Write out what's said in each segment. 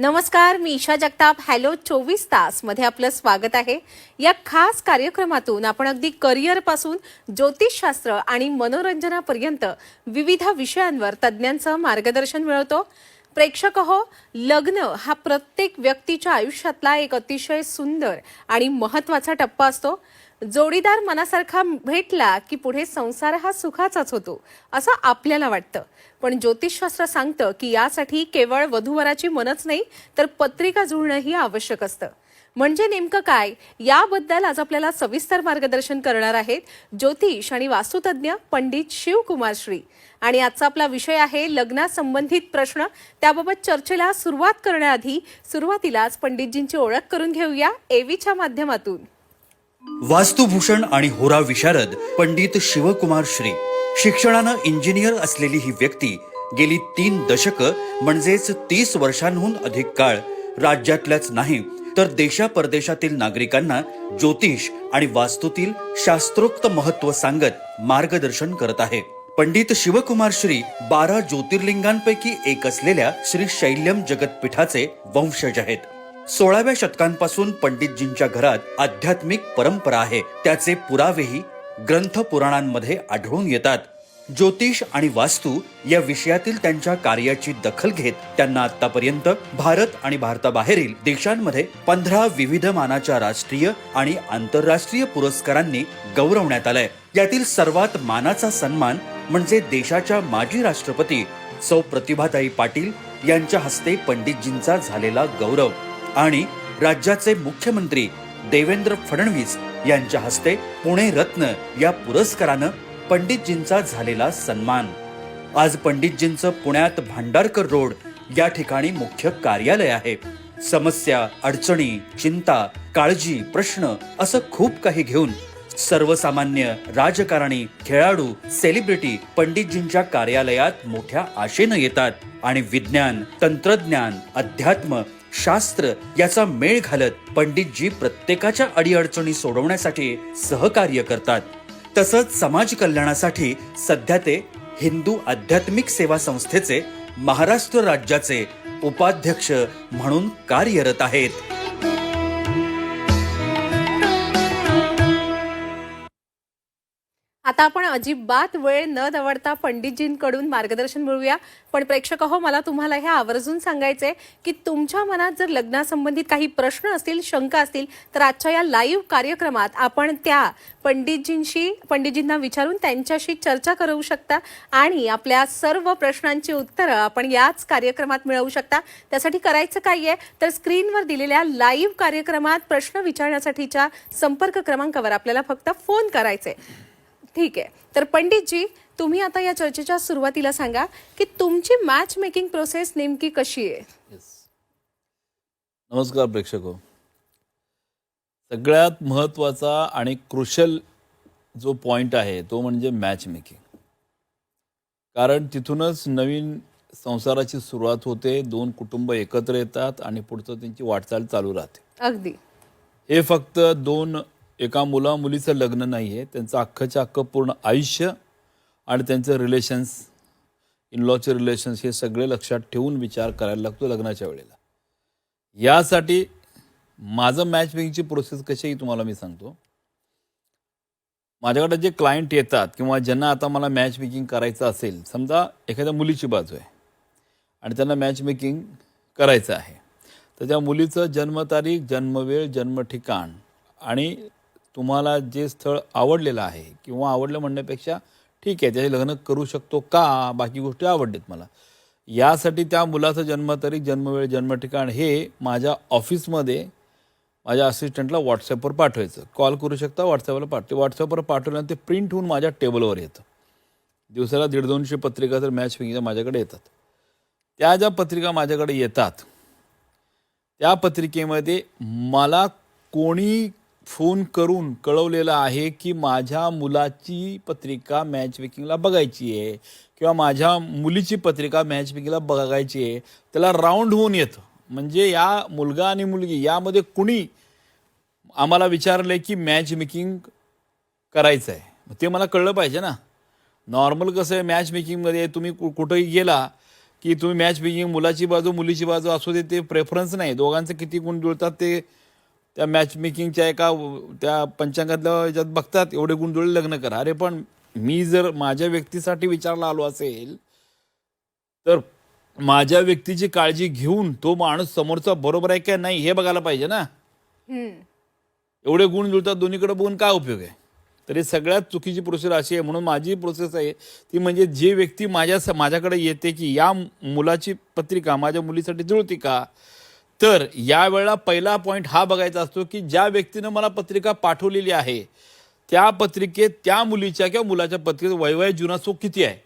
नमस्कार मी ईशा जगताप. हॅलो चोवीस तासमध्ये आपलं स्वागत आहे. या खास कार्यक्रमातून आपण अगदी करिअरपासून ज्योतिषशास्त्र आणि मनोरंजनापर्यंत विविध विषयांवर तज्ज्ञांचं मार्गदर्शन मिळवतो. प्रेक्षक हो लग्न हा प्रत्येक व्यक्तीच्या आयुष्यातला एक अतिशय सुंदर आणि महत्त्वाचा टप्पा असतो. जोडीदार मनासारखा भेटला की पुढे संसार हा सुखाचाच होतो असं आपल्याला वाटतं. पण ज्योतिषशास्त्र सांगतं की यासाठी केवळ वधूवराची मनच नाही तर पत्रिका जुळणंही आवश्यक असतं. म्हणजे नेमकं काय? याबद्दल आज आपल्याला सविस्तर मार्गदर्शन करणार आहेत ज्योतिष आणि वास्तुतज्ञ पंडित शिवकुमार श्री. आणि आजचा आपला विषय आहे लग्नासंबंधित प्रश्न. त्याबाबत चर्चेला सुरुवात करण्याआधी सुरुवातीलाच पंडितजींची ओळख करून घेऊया एवीच्या माध्यमातून. वास्तुभूषण आणि होरा विशारद पंडित शिवकुमार श्री. शिक्षणानं इंजिनियर असलेली ही व्यक्ती गेली तीन दशक म्हणजेच तीस वर्षांहून अधिक काळ राज्यातल्याच नाही तर देशा परदेशातील नागरिकांना ज्योतिष आणि वास्तूतील शास्त्रोक्त महत्त्व सांगत मार्गदर्शन करत आहे. पंडित शिवकुमार श्री बारा ज्योतिर्लिंगांपैकी एक असलेल्या श्री शैल्यम जगतपीठाचे वंशज आहेत. सोळाव्या शतकांपासून पंडितजींच्या घरात आध्यात्मिक परंपरा आहे. त्याचे पुरावेही ग्रंथ पुराणांमध्ये आढळून येतात. ज्योतिष आणि वास्तू या विषयातील त्यांच्या कार्याची दखल घेत त्यांना आतापर्यंत भारत आणि भारताबाहेरील देशांमध्ये पंधरा विविध मानाच्या राष्ट्रीय आणि आंतरराष्ट्रीय पुरस्कारांनी गौरवण्यात आलंय. यातील सर्वात मानाचा सन्मान म्हणजे देशाच्या माजी राष्ट्रपती सौ प्रतिभाताई पाटील यांच्या हस्ते पंडितजींचा झालेला गौरव. आणि राज्याचे मुख्यमंत्री देवेंद्र फडणवीस यांच्या हस्ते पुणे रत्न या पुरस्कारानं पंडितजींचा झालेला सन्मान. आज पंडितजींचं पुण्यात भांडारकर रोड या ठिकाणी मुख्य कार्यालय आहे. समस्या अडचणी चिंता काळजी प्रश्न असं खूप काही घेऊन सर्वसामान्य राजकारणी खेळाडू सेलिब्रिटी पंडितजींच्या कार्यालयात मोठ्या आशेनं येतात आणि विज्ञान तंत्रज्ञान अध्यात्म शास्त्र याचा मेळ घालत पंडितजी प्रत्येकाच्या अडीअडचणी सोडवण्यासाठी सहकार्य करतात. तसंच समाज कल्याणासाठी सध्या ते हिंदू आध्यात्मिक सेवा संस्थेचे महाराष्ट्र राज्याचे उपाध्यक्ष म्हणून कार्यरत आहेत. आता आपण अजिबात वेळ न दवडता पंडितजींकडून मार्गदर्शन मिळूया पण प्रेक्षक हो मला तुम्हाला हे आवर्जून सांगायचंय की तुमच्या मनात जर लग्नासंबंधित काही प्रश्न असतील शंका असतील तर आजच्या या लाईव्ह कार्यक्रमात आपण त्या पंडितजींशी पंडितजींना विचारून त्यांच्याशी चर्चा करू शकता आणि आपल्या सर्व प्रश्नांची उत्तरं आपण याच कार्यक्रमात मिळवू शकता. त्यासाठी करायचं काय आहे? तर स्क्रीनवर दिलेल्या लाईव्ह कार्यक्रमात प्रश्न विचारण्यासाठीच्या संपर्क क्रमांकावर आपल्याला फक्त फोन करायचे ठीक आहे. तर पंडितजी तुम्ही आता या चर्चेच्या सुरुवातीला सांगा की तुमची मॅच मेकिंग प्रोसेस नेमकी कशी आहे? नमस्कार प्रेक्षक. सगळ्यात महत्त्वाचा आणि क्रुशल जो पॉइंट आहे तो म्हणजे मॅच मेकिंग कारण तिथूनच नवीन संसाराची सुरुवात होते दोन कुटुंब एकत्र येतात आणि पुढचं त्यांची वाटचाल चालू राहते. अगदी. हे फक्त दोन एका मुला मुलीचं लग्न नाही आहे त्यांचं अख्खच्या अख्खं पूर्ण आयुष्य आणि त्यांचं रिलेशन्स इनलॉचे रिलेशन्स हे सगळे लक्षात ठेवून विचार करायला लागतो लग्नाच्या वेळेला. यासाठी माझं मॅच मेकिंगची प्रोसेस कशी आहे तुम्हाला मी सांगतो. माझ्याकडे जे क्लायंट येतात किंवा ज्यांना आता मला मॅच मेकिंग करायचं असेल समजा एखाद्या मुलीची बाजू आहे आणि त्यांना मॅच मेकिंग करायचं आहे. तर त्या मुलीचं जन्मतारीख जन्मवेळ जन्मठिकाण आणि तुम्हाला जे स्थळ आवडलेलं आहे किंवा आवडलं म्हणण्यापेक्षा ठीक आहे त्याचे लग्न करू शकतो का? बाकी गोष्टी आवडलेत मला. यासाठी त्या मुलाचं जन्मतारीख जन्मवेळ जन्मठिकाण हे माझ्या ऑफिसमध्ये माझ्या असिस्टंटला व्हॉट्सअपवर पाठवायचं. कॉल करू शकता व्हॉट्सअपला पाठव व्हॉट्सअपवर पाठवल्यानंतर ते प्रिंट होऊन माझ्या टेबलवर येतं. दिवसाला दीड दोनशे पत्रिका तर मॅच फिंगच्या माझ्याकडे येतात. त्या ज्या पत्रिका माझ्याकडे येतात त्या पत्रिकेमध्ये मला कोणी फोन करून कळवलेलं आहे की माझ्या मुलाची पत्रिका मॅच मेकिंगला बघायची आहे किंवा माझ्या मुलीची पत्रिका मॅच मेकिंगला बघायची आहे त्याला राऊंड होऊन येतं. म्हणजे या मुलगा आणि मुलगी यामध्ये कुणी आम्हाला विचारलं की मॅच मेकिंग करायचं आहे मग ते मला कळलं पाहिजे ना. नॉर्मल कसं आहे मॅच मेकिंगमध्ये तुम्ही कु कुठंही गेला की तुम्ही मॅच मेकिंग मुलाची बाजू मुलीची बाजू असू दे ते प्रेफरन्स नाही. दोघांचं किती गुण जुळतात ते त्या मॅच मेकिंगच्या एका त्या पंचांगातल्या ह्याच्यात बघतात एवढे गुण जुळले लग्न करा. अरे पण मी जर माझ्या व्यक्तीसाठी विचारला आलो असेल तर माझ्या व्यक्तीची काळजी घेऊन तो माणूस समोरचा बरोबर आहे का नाही हे बघायला पाहिजे ना. एवढे गुण जुळतात दोन्हीकडे बघून काय उपयोग आहे? तर ही सगळ्यात चुकीची प्रोसेस अशी आहे म्हणून माझी प्रोसेस आहे ती म्हणजे जे व्यक्ती माझ्या माझ्याकडे येते की या मुलाची पत्रिका माझ्या मुलीसाठी जुळती का? तर यावेळेला पहिला पॉईंट हा बघायचा असतो की ज्या व्यक्तीनं मला पत्रिका पाठवलेली आहे त्या पत्रिकेत त्या मुलीच्या किंवा मुलाच्या पत्रिकेत वैवाहिक सुख किती आहे?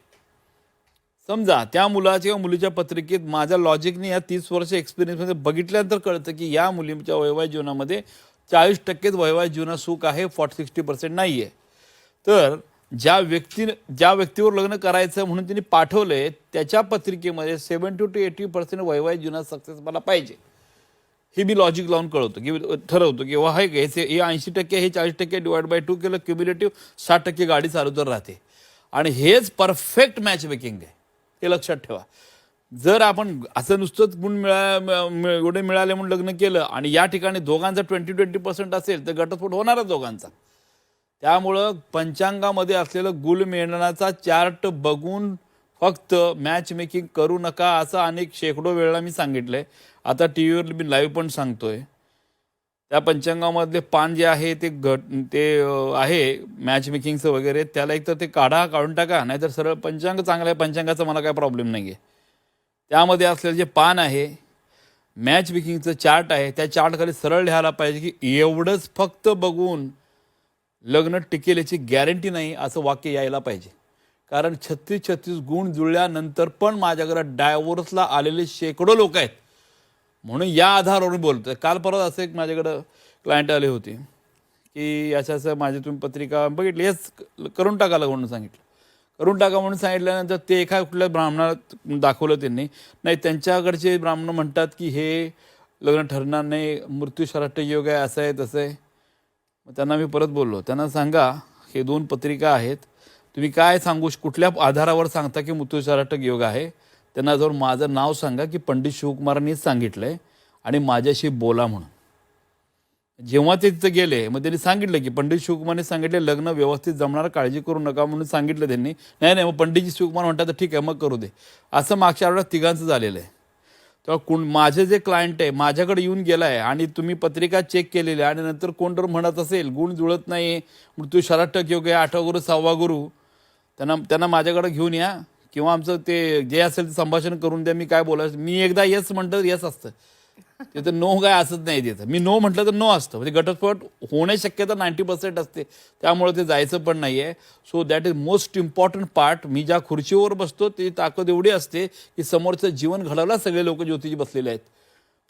समजा त्या मुलाच्या किंवा मुलीच्या पत्रिकेत माझ्या लॉजिकने या तीस वर्ष एक्सपिरियन्समध्ये बघितल्यानंतर कळतं की या मुलीच्या वैवाहिक जीवनामध्ये चाळीस टक्केच वैवाहिक जीवनात सुख आहे फॉर्टी सिक्स्टी पर्सेंट नाही आहे तर ज्या व्यक्तीनं ज्या व्यक्तीवर लग्न करायचं म्हणून तिने आहे त्याच्या पत्रिकेमध्ये सेवन टू एटी पर्सेंट वैवाहिक जीवनात सक्सेस मला पाहिजे. हे मी लॉजिक लावून कळवतो. की ठरवतो की वा हे घ्यायचे हे ऐंशी टक्के हे चाळीस टक्के डिवाइड बाय टू केलं क्युम्युलेटिव्ह साठ टक्के गाडी चालवत राहते. आणि हेच परफेक्ट मॅच मेकिंग आहे. हे लक्षात ठेवा. जर आपण असं नुसतंच गुण मिळा एवढे मिळाले म्हणून लग्न केलं आणि या ठिकाणी दोघांचा ट्वेंटी ट्वेंटी पर्सेंट असेल तर घटस्फोट होणारच दोघांचा. त्यामुळं पंचांगामध्ये असलेलं गुल मिळण्याचा चार्ट बघून फक्त मॅच मेकिंग करू नका असं अनेक शेकडो वेळेला मी सांगितलंय. आता टी व्हीवर मी लाईव्ह पण सांगतोय. त्या पंचांगामधले पान जे आहे ते घट ते आहे मॅच मेकिंगचं वगैरे त्याला एक तर ते काढा काढून टाका नाहीतर सरळ पंचांग चांगलं आहे पंचांगाचा मला काय प्रॉब्लेम नाही आहे त्यामध्ये असलेलं जे पान आहे मॅच मेकिंगचं चार्ट आहे त्या चार्टखाली सरळ लिहायला पाहिजे की एवढंच फक्त बघून लग्न टिकेल याची गॅरंटी नाही असं वाक्य यायला पाहिजे. कारण छत्तीस छत्तीस गुण जुळल्यानंतर पण माझ्याकडे डायव्होर्सला आलेले शेकडो लोक आहेत. म्हणून या आधारावर बोलतो काल परत असं एक माझ्याकडं क्लायंट आले होते की असं असं माझी तुम्ही पत्रिका बघितली हेच करून टाकायला म्हणून सांगितलं. करून टाका म्हणून सांगितल्यानंतर ते एका कुठल्या ब्राह्मणात दाखवलं त्यांनी. नाही त्यांच्याकडचे ब्राह्मण म्हणतात की हे लग्न ठरणार नाही मृत्यू शराट्य योग आहे असं आहे तसं आहे. मग त्यांना मी परत बोललो. त्यांना सांगा हे दोन पत्रिका आहेत. तुम्ही काय सांगू कुठल्या आधारावर सांगता की मृत्यू मृत्यूचाराटक योग आहे? त्यांना जर माझं नाव सांगा की पंडित शिवकुमारांनीच आहे आणि माझ्याशी बोला म्हणून. जेव्हा ते तिथं गेले मग त्यांनी सांगितलं की पंडित शिवकुमारने सांगितले लग्न व्यवस्थित जमणार काळजी करू नका म्हणून सांगितलं त्यांनी. नाही नाही मग पंडितजी शिवकुमार म्हणतात तर ठीक आहे मग करू दे. असं मागच्या आठवड्यात तिघांचं झालेलं आहे. तेव्हा कोण माझे जे क्लायंट आहे माझ्याकडे येऊन गेला आहे आणि तुम्ही पत्रिका चेक केलेली आहे आणि नंतर कोण जर म्हणत असेल गुण जुळत नाही मृत्यू शराटक योग आहे हो आठवा गुरु सहावा गुरु. त्यांना त्यांना माझ्याकडे घेऊन या. किंवा आमचं ते जे असेल ते संभाषण करून द्या मी काय बोलायचं मी एकदा येस म्हटलं येस असतं. तिथं नो काय असत नाही तिथं. मी नो म्हटलं तर नो असतं. म्हणजे घटस्फोट होण्याची शक्यता नाईन्टी पर्सेंट असते. त्यामुळे ते जायचं पण नाही आहे so that is most important part मी ज्या खुर्चीवर बसतो ती ताकद एवढी असते की समोरचं जीवन घडवला सगळे लोक ज्योतिजी बसलेले आहेत.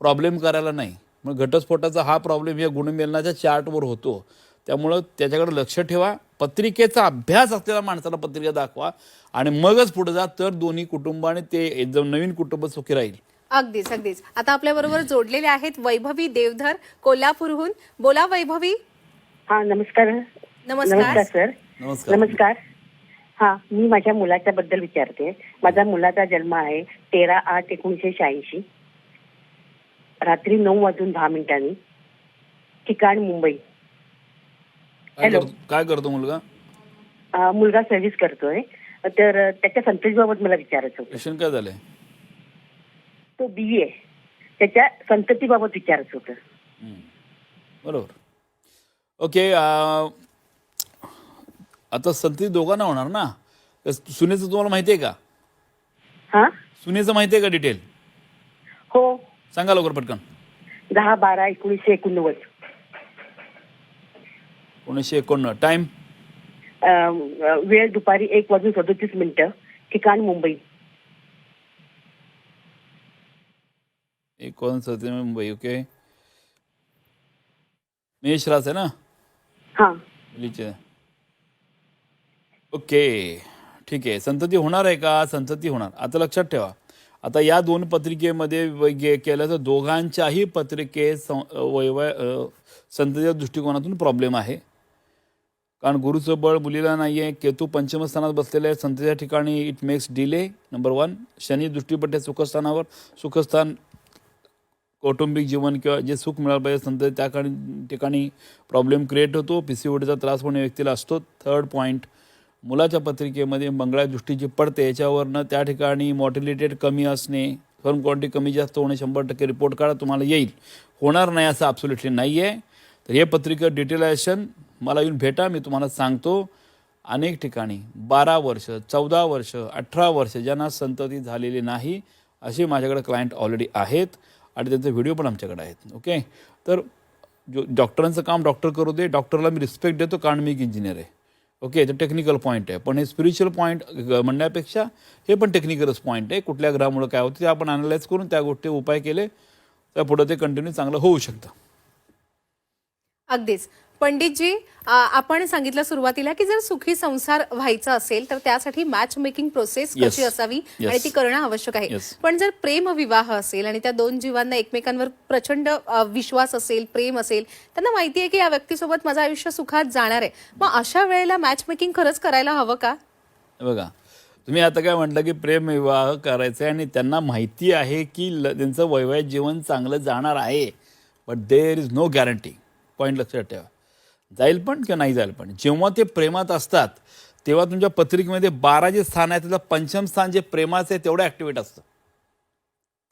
प्रॉब्लेम करायला नाही. मग घटस्फोटाचा हा प्रॉब्लेम या गुणमेलनाच्या चार्टवर होतो. त्यामुळं त्याच्याकडे लक्ष ठेवा. पत्रिकेचा अभ्यास असलेल्या माणसाला पत्रिका दाखवा आणि मगच पुढे जा तर दोन्ही कुटुंब आणि ते एकदम नवीन कुटुंब सुखी राहील. अगदीच अगदीच. आता आपल्या बरोबर जोडलेले आहेत वैभवी देवधर कोल्हापूरहून. बोला वैभवी. हा नमस्कार. नमस्कार. नमस्कार सर. नमस्कार. नमस्कार. हा मी माझ्या मुलाच्या बद्दल विचारते. माझ्या मुलाचा जन्म आहे तेरा आठ एकोणीसशे शहाऐंशी. रात्री नऊ वाजून दहा मिनिटांनी. ठिकाण मुंबई. काय हॅलो. करतो- काय करतो मुलगा? अं, मुलगा सर्व्हिस करतोय. तर त्याच्या संततीबाबत मला विचारायचं होतं. शिक्षण काय झालंय? तो बी ए त्याच्या संततीबाबत विचारायचं होतं. हम्म. बरोबर. ओके आता संतती दोघांना होणार ना? तर सुनेचं तुम्हाला माहिती आहे का? हा? सुनेचं माहिती आहे का डिटेल हो. सांगा लवकर पटकन. दहा बारा एकोणीसशे एकोणनव्वद. एकोणीसशे एकोणनव्वद. टाइम वेळ दुपारी एक वाजून सदोतीस मिनिटं. ठिकाण मुंबई. एकोणसत्तर मुंबई ओके मेष रास आहे ना? हा. मुलीचे. ओके ठीक आहे. संतती होणार आहे का? संतती होणार. आता लक्षात ठेवा. आता या दोन पत्रिकेमध्ये केलं तर दोघांच्याही पत्रिकेत संततीच्या दृष्टिकोनातून प्रॉब्लेम आहे. कारण गुरुचं बळ मुलीला नाही आहे केतू पंचमस्थानात बसलेले आहे. संतेच्या ठिकाणी it makes delay number one Shani दृष्टीपट्टे सुखस्थानावर. सुखस्थान कौटुंबिक जीवन किंवा जे सुख मिळालं पाहिजे संत त्या ठिकाणी प्रॉब्लेम क्रिएट होतो. पी सी ओडीचा त्रास होणे व्यक्तीला असतो. थर्ड पॉईंट मुलाच्या पत्रिकेमध्ये मंगळा दृष्टीची पडते याच्यावरनं त्या ठिकाणी मॉर्टिलिटेड कमी असणे फर्म क्वांटिटी कमी जास्त होणे शंभर टक्के रिपोर्ट काढा तुम्हाला येईल. होणार नाही असं ॲब्सोल्युटली नाही आहे तर हे पत्रिका डिटेलायझेशन मला येऊन भेटा मी तुम्हाला सांगतो. अनेक ठिकाणी बारा वर्ष चौदा वर्ष अठरा वर्ष ज्यांना संतती झालेली नाही असे माझ्याकडे क्लायंट ऑलरेडी आहेत आणि त्यांचे व्हिडिओ पण आमच्याकडे आहेत. ओके तर जो डॉक्टरांचं काम डॉक्टर करू दे डॉक्टरला मी रिस्पेक्ट देतो कारण मी एक इंजिनियर आहे. ओके तर टेक्निकल पॉईंट आहे. पण हे स्पिरिच्युअल पॉईंट म्हणण्यापेक्षा हे पण टेक्निकलच पॉईंट आहे. कुठल्या ग्रहामुळे काय होतं ते आपण अनालाइज करून त्या गोष्टी उपाय केले तर पुढे ते कंटिन्यू चांगलं होऊ शकतं. अगदीच. पंडितजी आपण सांगितलं सुरुवातीला की जर सुखी संसार व्हायचा असेल तर त्यासाठी मॅच मेकिंग प्रोसेस Yes. कशी असावी Yes. आणि ती करणं आवश्यक आहे Yes. पण जर प्रेम विवाह असेल आणि त्या दोन जीवांना एकमेकांवर प्रचंड विश्वास असेल प्रेम असेल त्यांना माहिती आहे की या व्यक्तीसोबत माझं आयुष्य सुखात जाणार आहे मग अशा वेळेला मॅच मेकिंग खरंच करायला हवं का बघा तुम्ही आता काय म्हटलं की प्रेमविवाह करायचा आहे आणि त्यांना माहिती आहे की त्यांचं वैवाहिक जीवन चांगलं जाणार आहे but there is no guarantee point लक्षात ठेवा जाईल पण किंवा नाही जाईल पण. जेव्हा ते प्रेमात असतात तेव्हा तुमच्या पत्रिकेमध्ये बारा जे स्थान आहे त्याचं पंचम स्थान जे प्रेमाचं आहे तेवढं ॲक्टिवेट असतं.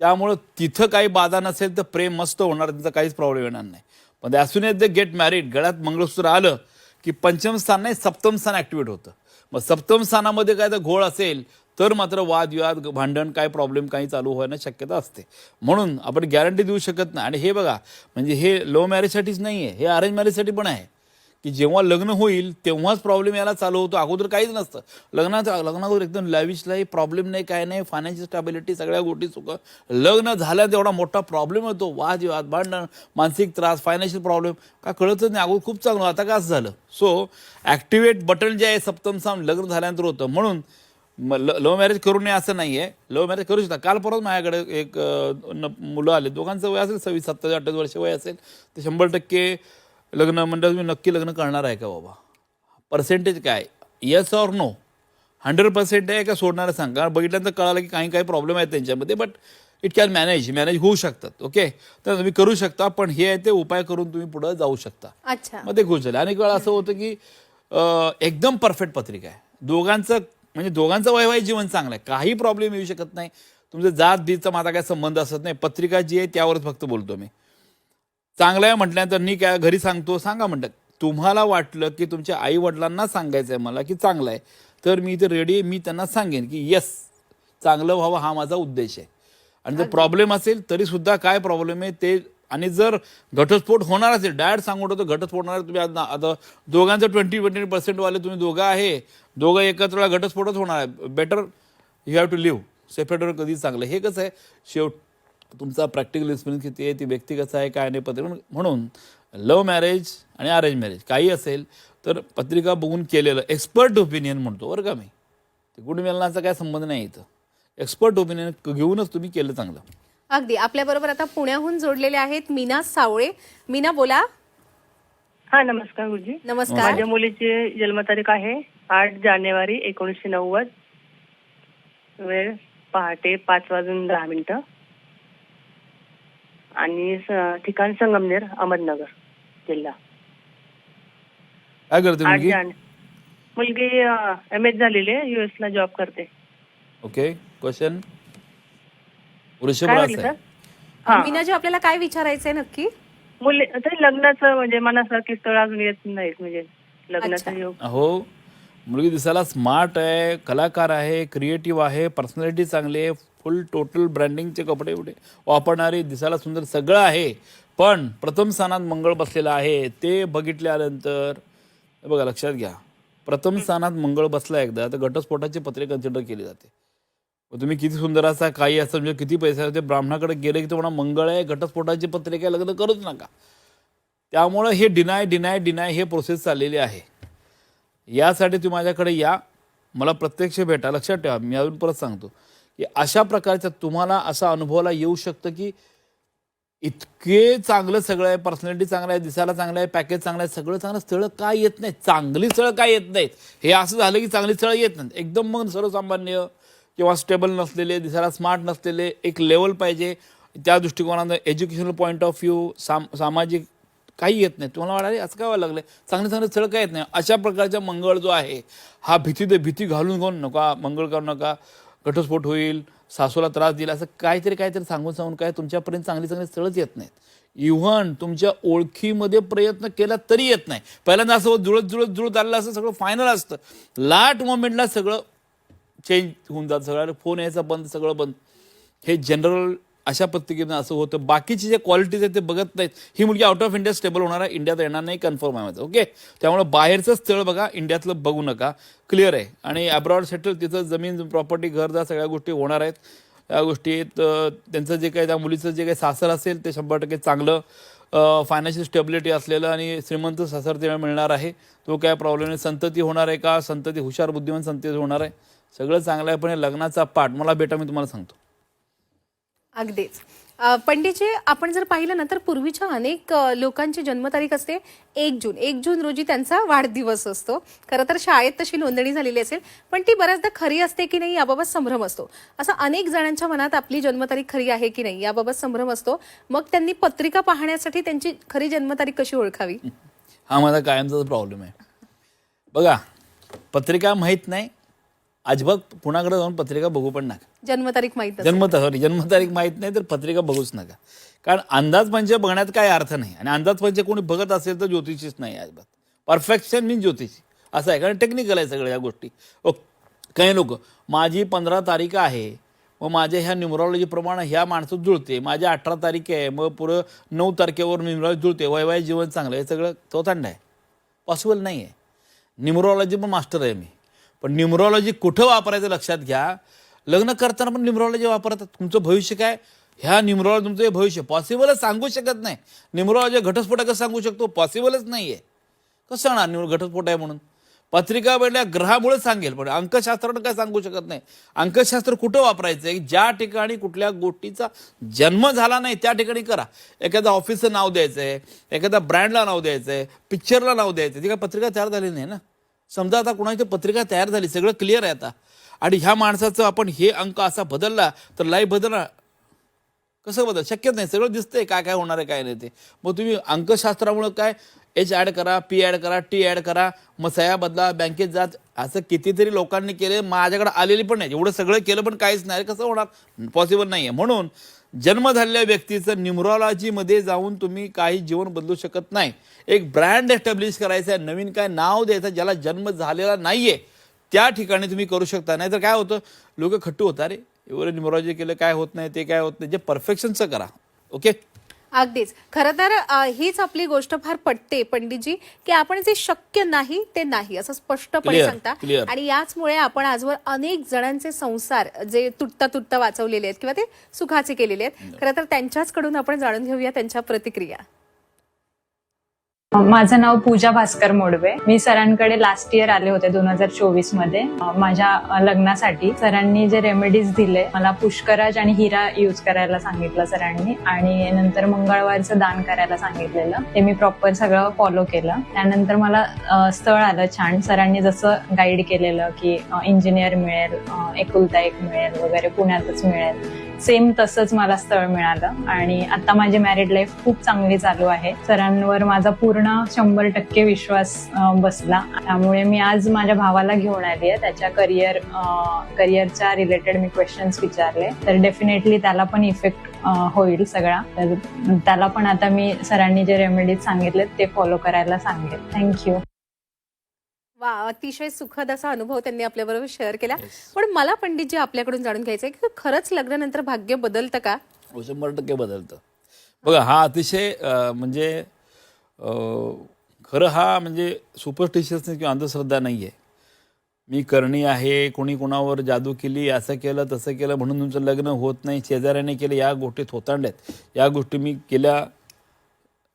त्यामुळं तिथं काही बाधा नसेल तर प्रेम मस्त होणार तिचा काहीच प्रॉब्लेम येणार नाही. पण असून सुन एज गेट मॅरिड गळ्यात मंगळसूत्र आलं की पंचम स्थान नाही सप्तम स्थान ॲक्टिवेट होतं. मग सप्तम स्थानामध्ये काय तर घोळ असेल तर मात्र वादविवाद भांडण काय प्रॉब्लेम काही चालू होणं शक्यता असते. म्हणून आपण गॅरंटी देऊ शकत नाही. आणि हे बघा म्हणजे हे लव्ह मॅरेजसाठीच नाही आहे हे अरेंज मॅरेजसाठी पण आहे. की जेव्हा लग्न होईल तेव्हाच प्रॉब्लेम याला चालू होतो. अगोदर काहीच नसतं. लग्नाचं लग्नावर एकदम लॅविशलाही प्रॉब्लेम नाही काय नाही फायनान्शियल स्टॅबिलिटी सगळ्या गोष्टी सुख. लग्न झाल्यावर तेवढा मोठा प्रॉब्लेम येतो. वादविवाद भांडण मानसिक त्रास फायनान्शियल प्रॉब्लेम का कळतच नाही. अगोदर खूप चांगलं आता का असं झालं? सो ॲक्टिवेट बटन जे आहे सप्तम साम लग्न झाल्यानंतर होतं. म्हणून लव्ह मॅरेज करू नये असं नाही आहे लव्ह मॅरेज करू शकता. काल परत माझ्याकडे एक न- मुलं आले. दोघांचं वय असेल सव्वीस सत्तावीस अठ्ठावीस वर्ष वय असेल. तर शंभर टक्के लग्न म्हणजे तुम्ही नक्की लग्न करणार आहे का बाबा? पर्सेंटेज काय? Yes or no hundred percent आहे का सोडणार आहे सांग. कारण बघितल्यानंतर कळालं की काही काही प्रॉब्लेम आहेत त्यांच्यामध्ये but it can manage manage होऊ शकतात ओके तर तुम्ही करू शकता पण हे आहे ते उपाय करून तुम्ही पुढं जाऊ शकता. अच्छा. मग ते खुश झाले. अनेक वेळा असं होतं की एकदम परफेक्ट पत्रिका आहे. दोघांचं म्हणजे दोघांचं वैवाहिक जीवन चांगलं आहे. काही प्रॉब्लेम येऊ शकत नाही. तुमचं जात बीतचा माझा काय संबंध असत नाही. पत्रिका जी आहे त्यावरच फक्त बोलतो मी. चांगलं आहे म्हटल्यानंतर मी काय घरी सांगतो सांगा म्हणतात. तुम्हाला वाटलं की तुमच्या आई वडिलांना सांगायचं आहे मला की चांगलं आहे. तर मी इथे रेडी आहे मी त्यांना सांगेन की येस चांगलं व्हावं हा माझा उद्देश आहे. आणि जर प्रॉब्लेम असेल तरी सुद्धा काय प्रॉब्लेम आहे ते आणि जर घटस्फोट होणार असेल डायरेक्ट सांगू होतो घटस्फोट होणार तुम्ही आता आता दोघांचं ट्वेंटी ट्वेंटी पर्सेंट वाले तुम्ही दोघं आहे. दोघं एकत्र वेळा घटस्फोटच होणार आहे. Better you have to live सेपरेटवर कधी चांगलं. हे कसं आहे? शेवट तुमचा प्रॅक्टिकल एक्सपिरियन्स किती आहे ती व्यक्ती कसं आहे काय नाही पत्रिका म्हणून लव्ह मॅरेज आणि अरेंज मॅरेज काही असेल तर पत्रिका बघून केलेलं एक्सपर्ट ओपिनियन म्हणतो बरं का मी. ते गुड मिळण्याचा काय संबंध नाही इथं. एक्सपर्ट ओपिनियन घेऊनच तुम्ही केलं चांगलं. अगदी. आपल्या बरोबर आता पुण्याहून जोडलेले आहेत मीना सावळे. मीना बोला. हा नमस्कार गुरुजी. नमस्कार. माझ्या मुलीची जन्मतारीख आहे आठ जानेवारी एकोणीसशे नव्वद. वेळ पहाटे पाच वाजून दहा मिनिटं. आणि ठिकाण संगमनेर अहमदनगर जिल्हा. काय करते मुलगी? एम एस झालेली आहे युएस ला जॉब करते. ओके क्वेश्चन हा. मीनाजी आपल्याला काय विचारायचंय नक्की? मुली ते लग्नाचं म्हणजे मनासारखी स्थळ अजून येत नाहीत म्हणजे. लग्नाचं योग. हो मुलगी दिसायला स्मार्ट आहे कलाकार आहे क्रिएटिव्ह आहे पर्सनॅलिटी चांगली आहे फुल टोटल ब्रँडिंगचे कपडे एवढे वापरणारे दिसायला सुंदर सगळं आहे. पण प्रथम स्थानात मंगळ बसलेलं आहे. ते बघितल्यानंतर बघा लक्षात घ्या. प्रथम स्थानात मंगळ बसला एकदा तर घटस्फोटाची पत्रे कन्सिडर केली जाते. मग तुम्ही किती सुंदर असा काही असं म्हणजे किती पैसे ते ब्राह्मणाकडे गेले की तुम्हाला मंगळ आहे घटस्फोटाची पत्रिका काय लग्न करूच नका. त्यामुळं हे डिनाय डिनाय डिनाय हे प्रोसेस चाललेली आहे. यासाठी तुम्ही माझ्याकडे या. मला प्रत्यक्ष भेटा. लक्षात ठेवा मी अजून परत सांगतो. की अशा प्रकारचं तुम्हाला असा अनुभवाला येऊ शकतं की इतके चांगलं सगळं आहे पर्सनॅलिटी चांगलं आहे दिसायला चांगलं आहे पॅकेज चांगलं आहे सगळं चांगलं स्थळं काय येत नाही चांगली स्थळं काय येत नाहीत. हे असं झालं की चांगली स्थळं येत नाहीत. एकदम मग सर्वसामान्य किंवा स्टेबल नसलेले दिसायला स्मार्ट नसलेले एक लेवल पाहिजे. त्या दृष्टिकोनानं एज्युकेशनल पॉईंट ऑफ व्ह्यू साम सामाजिक काही येत नाही तुम्हाला वाटायला असं काय व्हायला लागलं चांगले चांगले स्थळं काय येत नाही अशा प्रकारचा मंगळ जो आहे हा भीती दे भीती घालून घेऊन नका? मंगळ करू नका. घटस्फोट होईल सासूला त्रास दिला असं काहीतरी काहीतरी सांगून सांगून काय तुमच्यापर्यंत चांगली चांगली स्थळच येत नाहीत. इव्हन तुमच्या ओळखीमध्ये प्रयत्न केला तरी येत नाही. पहिल्यांदा असं जुळत जुळत जुळत आलेलं असं सगळं फायनल असतं. लाट मोमेंटला सगळं चेंज होऊन जातं. सगळं फोन यायचा बंद सगळं बंद. हे जनरल अशा पद्धतीने असं होतं. बाकीचे जे क्वालिटीज आहेत ते बघत नाहीत. ही मुलगी आउट ऑफ इंडिया स्टेबल होणार आहे. इंडियात येणार नाही कन्फर्म आहे माझं. ओके त्यामुळे बाहेरचं स्थळ बघा इंडियातलं बघू नका. क्लिअर आहे. आणि अब्रॉड सेटल तिथं जमीन प्रॉपर्टी घरदार सगळ्या गोष्टी होणार आहेत. या गोष्टीत त्यांचं जे काही त्या मुलीचं जे काही सासर असेल ते शंभर टक्के चांगलं फायनान्शियल स्टेबिलिटी असलेलं आणि श्रीमंत सासर ते मिळणार आहे. तो काय प्रॉब्लेम नाही. संतती होणार आहे का? संतती हुशार बुद्धिमान संतती होणार आहे. सगळं चांगलं आहे पण लग्नाचा पाठ मला बेटा मी तुम्हाला सांगतो. अगदीच. पंडितजी आपण जर पाहिलं ना तर पूर्वीच्या अनेक लोकांची जन्मतारीख असते एक जून. एक जून रोजी त्यांचा वाढदिवस असतो. खरं तर शाळेत तशी नोंदणी झालेली असेल पण ती बऱ्याचदा खरी असते की नाही याबाबत संभ्रम असतो. असं अनेक जणांच्या मनात आपली जन्मतारीख खरी आहे की नाही याबाबत संभ्रम असतो. मग त्यांनी पत्रिका पाहण्यासाठी त्यांची खरी जन्मतारीख कशी ओळखावी? हा माझा कायमचा प्रॉब्लेम आहे. बघा पत्रिका माहीत नाही अजिबात पुण्याकडे जाऊन पत्रिका बघू पण नका. जन्मतारीख माहीत. जन्म सॉरी जन्मतारीख माहीत नाही तर पत्रिका बघूच नका. कारण अंदाज म्हणजे बघण्यात काय अर्थ नाही. आणि अंदाज म्हणजे कोणी बघत असेल तर ज्योतिषीच नाही अजिबात. परफेक्शन मीन ज्योतिषी. असं आहे. कारण टेक्निकल आहे सगळ्या गोष्टी. ओ काही लोक माझी पंधरा तारीख आहे मग माझ्या ह्या न्युमरॉलॉजीप्रमाणे ह्या माणसात जुळते. माझ्या अठरा तारीख आहे मग पुढं नऊ तारखेवर न्युमरॉलॉजी जुळते. वैवाहिक जीवन चांगलं हे सगळं तो थंड आहे. पॉसिबल नाही आहे न्युमरॉलॉजी पण मास्टर आहे मी. पण न्युमरॉलॉजी कुठं वापरायचं लक्षात घ्या. लग्न करताना पण न्युमरॉलॉजी वापरतात. तुमचं भविष्य काय? ह्या न्युमरॉलॉजी तुमचं हे भविष्य. पॉसिबलच सांगू शकत नाही. न्युमरॉलॉजी घटस्फोट कसं सांगू शकतो. पॉसिबलच नाही आहे कसं सांगणार न्यू घटस्फोट आहे म्हणून? पत्रिका वेळेला ग्रहामुळे सांगेल पण अंकशास्त्रानं काय सांगू शकत नाही. अंकशास्त्र कुठं वापरायचं आहे ज्या ठिकाणी कुठल्या गोष्टीचा जन्म झाला नाही त्या ठिकाणी करा. एखादा ऑफिसचं नाव द्यायचं आहे एखाद्या ब्रँडला नाव द्यायचं आहे पिक्चरला नाव द्यायचं आहे ती काय पत्रिका तयार झाली नाही ना? समजा आता कुणाची पत्रिका तयार झाली सगळं क्लिअर आहे आता. आणि ह्या माणसाचं आपण हे अंक असा बदलला तर लाईफ बदलणार. कसं बदल? शक्यच नाही. सगळं दिसतंय काय काय होणार आहे काय नाही ते. मग तुम्ही अंकशास्त्रामुळं काय? एच ॲड करा पी ॲड करा टी ॲड करा मग सह्या बदला बँकेत जात असं कितीतरी लोकांनी केले माझ्याकडे आलेली पण नाही. एवढं सगळं केलं पण काहीच नाही. कसं होणार? पॉसिबल नाही आहे म्हणून जन्म झालेल्या व्यक्तीचं न्युमरॉलॉजीमध्ये जाऊन तुम्ही काही जीवन बदलू शकत नाही. एक ब्रँड एस्टॅब्लिश करायचं आहे नवीन काय नाव द्यायचं ज्याला जन्म झालेला नाही आहे त्या ठिकाणी तुम्ही करू शकता. नाहीतर काय होतं लोक खट्टू होता रे एवढं न्युमरॉलॉजी केलं काय होत नाही ते काय होत नाही. जे परफेक्शनचं करा ओके? अगदीच. खरं तर हीच आपली गोष्ट फार पटते पंडितजी की आपण जे शक्य नाही ते नाही असं स्पष्टपणे सांगता. आणि याचमुळे आपण आजवर अनेक जणांचे संसार जे तुटता तुटता वाचवलेले आहेत किंवा ते सुखाचे केलेले आहेत. खरं तर त्यांच्याचकडून आपण जाणून घेऊया त्यांच्या प्रतिक्रिया. माझं नाव पूजा भास्कर मोडवे. मी सरांकडे लास्ट इयर आले होते दोन हजार चोवीसमध्ये माझ्या लग्नासाठी सरांनी जे रेमेडीज दिले मला पुष्कराज आणि हिरा यूज करायला सांगितलं सरांनी. आणि नंतर मंगळवारचं दान करायला सांगितलेलं. ते मी प्रॉपर सगळं फॉलो केलं. त्यानंतर मला स्थळ आलं छान. सरांनी जसं गाईड केलेलं की इंजिनियर मिळेल एकुलता एक मिळेल वगैरे पुण्यातच मिळेल. सेम तसंच मला स्थळ मिळालं. आणि आता माझी मॅरिड लाईफ खूप चांगली चालू आहे. सरांवर माझा पूर्ण शंभर टक्के विश्वास बसला. त्यामुळे मी आज माझ्या भावाला घेऊन आली आहे. त्याच्या करिअर करिअरच्या रिलेटेड मी क्वेश्चन्स विचारले. तर डेफिनेटली त्याला पण इफेक्ट होईल सगळा. तर त्याला पण आता मी सरांनी जे रेमेडीज सांगितले ते फॉलो करायला सांगेल. थँक्यू वा अतिशय सुखद असा अनुभव त्यांनी आपल्याबरोबर शेअर केला. पण मला पंडितजी आपल्याकडून जाणून घ्यायचं आहे की खरंच लग्नानंतर भाग्य बदलतं का? हो, शंभर टक्के बदलतं. बघा हा अतिशय म्हणजे खरं हा म्हणजे सुपरस्टिशियस किंवा अंधश्रद्धा नाही आहे मी करणी आहे कोणी कोणावर जादू केली असं केलं तसं केलं म्हणून तुमचं लग्न होत नाही शेजाऱ्याने केलं या गोष्टी थोतांड्यात या गोष्टी मी केल्या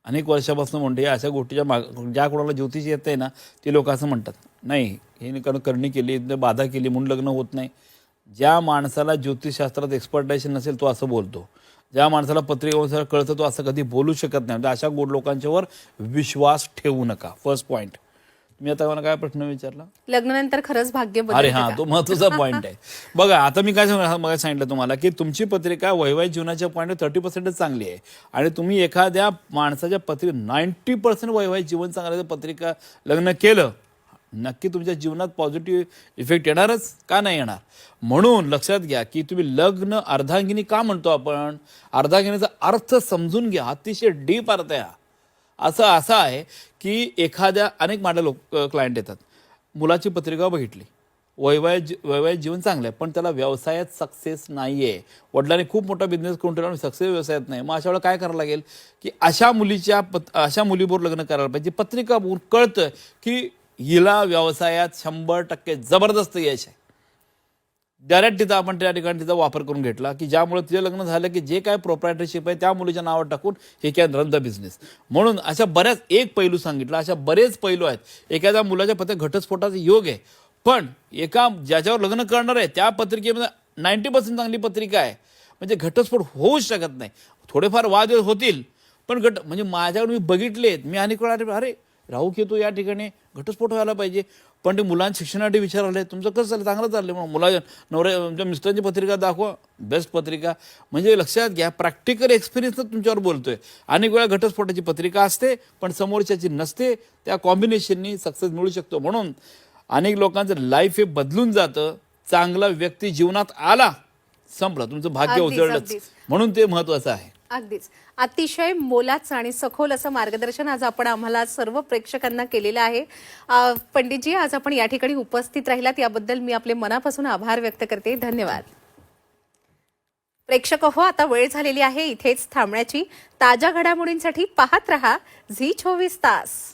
अनेक वर्षापासून म्हणते या अशा गोष्टीच्या माग ज्या कोणाला ज्योतिष येत आहे ना ते लोक असं म्हणतात. नाही हे कारण करणी केली बाधा केली म्हणून लग्न होत नाही. ज्या माणसाला ज्योतिषशास्त्रात एक्सपर्टायशन नसेल तो असं बोलतो. ज्या माणसाला पत्रिकेनुसार कळतं तो असं कधी बोलू शकत नाही. म्हणजे अशा गोड लोकांच्यावर विश्वास ठेवू नका. फर्स्ट पॉईंट तुम्ही आता मला काय प्रश्न विचारला? लग्नानंतर खरंच भाग्य अरे हा का? तो महत्त्वाचा पॉईंट आहे. बघा आता मी काय सांग मग सांगितलं तुम्हाला की तुमची पत्रिका वैवाहिक जीवनाच्या पॉईंट थर्टी पर्सेंटच चांगली आहे. आणि तुम्ही एखाद्या माणसाच्या पत्रिका नाईन्टी पर्सेंट वैवाहिक जीवन चांगलं पत्रिका लग्न केलं नक्की तुमच्या जीवनात पॉझिटिव्ह इफेक्ट येणारच का नाही येणार? म्हणून लक्षात घ्या की तुम्ही लग्न अर्धांगिनी का म्हणतो आपण? अर्धांगिनीचा अर्थ समजून घ्या अतिशय डीप अर्थ आहे हा. असं असं आहे की एखाद्या अनेक माझ्या लोक क्लायंट येतात. मुलाची पत्रिका बघितली. वैवाहिक जी- वैवाहिक जीवन चांगलं आहे पण त्याला व्यवसायात सक्सेस नाही आहे वडिलांनी खूप मोठा बिझनेस करून ठेवला सक्सेस व्यवसायात नाही. मग अशा वेळेला काय करावं लागेल की अशा मुलीच्या पत अशा मुलीबरोबर लग्न करायला पाहिजे. पत्रिका बघून कळतं की हिला व्यवसायात शंभर टक्के जबरदस्त यश आहे. डायरेक्ट तिथं आपण त्या ठिकाणी तिचा वापर करून घेतला की ज्यामुळे तिचं लग्न झालं की जे काय प्रोप्रायटरशिप आहे त्या मुलीच्या नावावर टाकून हे कॅन रन द बिझनेस म्हणून अशा बऱ्याच एक पैलू सांगितला अशा बरेच पैलू आहेत. एखाद्या मुलाच्या पत्रे घटस्फोटाचा योग आहे. पण एका ज्याच्यावर लग्न करणार आहे त्या पत्रिकेमध्ये नाईन्टी पर्सेंट चांगली पत्रिका आहे. म्हणजे घटस्फोट होऊच शकत नाही. थोडेफार वाद होतील पण घट म्हणजे माझ्याकडून मी बघितलेत. मी अनेक वेळा अरे राहू की तू या ठिकाणी? घटस्फोट व्हायला पाहिजे. पण ते मुलांच्या शिक्षणासाठी विचार आले तुमचं कसं चाललं चांगलं चाललं मग मुला नवऱ्या तुमच्या मिस्टरांची पत्रिका दाखवा बेस्ट पत्रिका. म्हणजे लक्षात घ्या प्रॅक्टिकल एक्सपिरियन्सच तुमच्यावर बोलतोय. अनेक वेळा घटस्फोटाची पत्रिका असते पण समोरच्याची नसते. त्या कॉम्बिनेशननी सक्सेस मिळू शकतो. म्हणून अनेक लोकांचं लाईफ हे बदलून जातं. चांगला व्यक्ती जीवनात आला संपलं. तुमचं भाग्य उजळलंच. म्हणून ते महत्वाचं आहे. अगदीच. अतिशय मोलाचं आणि सखोल असं मार्गदर्शन आज आपण आम्हाला सर्व प्रेक्षकांना केलेलं आहे. पंडितजी आज आपण या ठिकाणी उपस्थित राहिलात. याबद्दल मी आपले मनापासून आभार व्यक्त करते. धन्यवाद. प्रेक्षक हो आता वेळ झालेली आहे. इथेच थांबण्याची. ताज्या घडामोडींसाठी पाहत रहा झी चोवीस तास.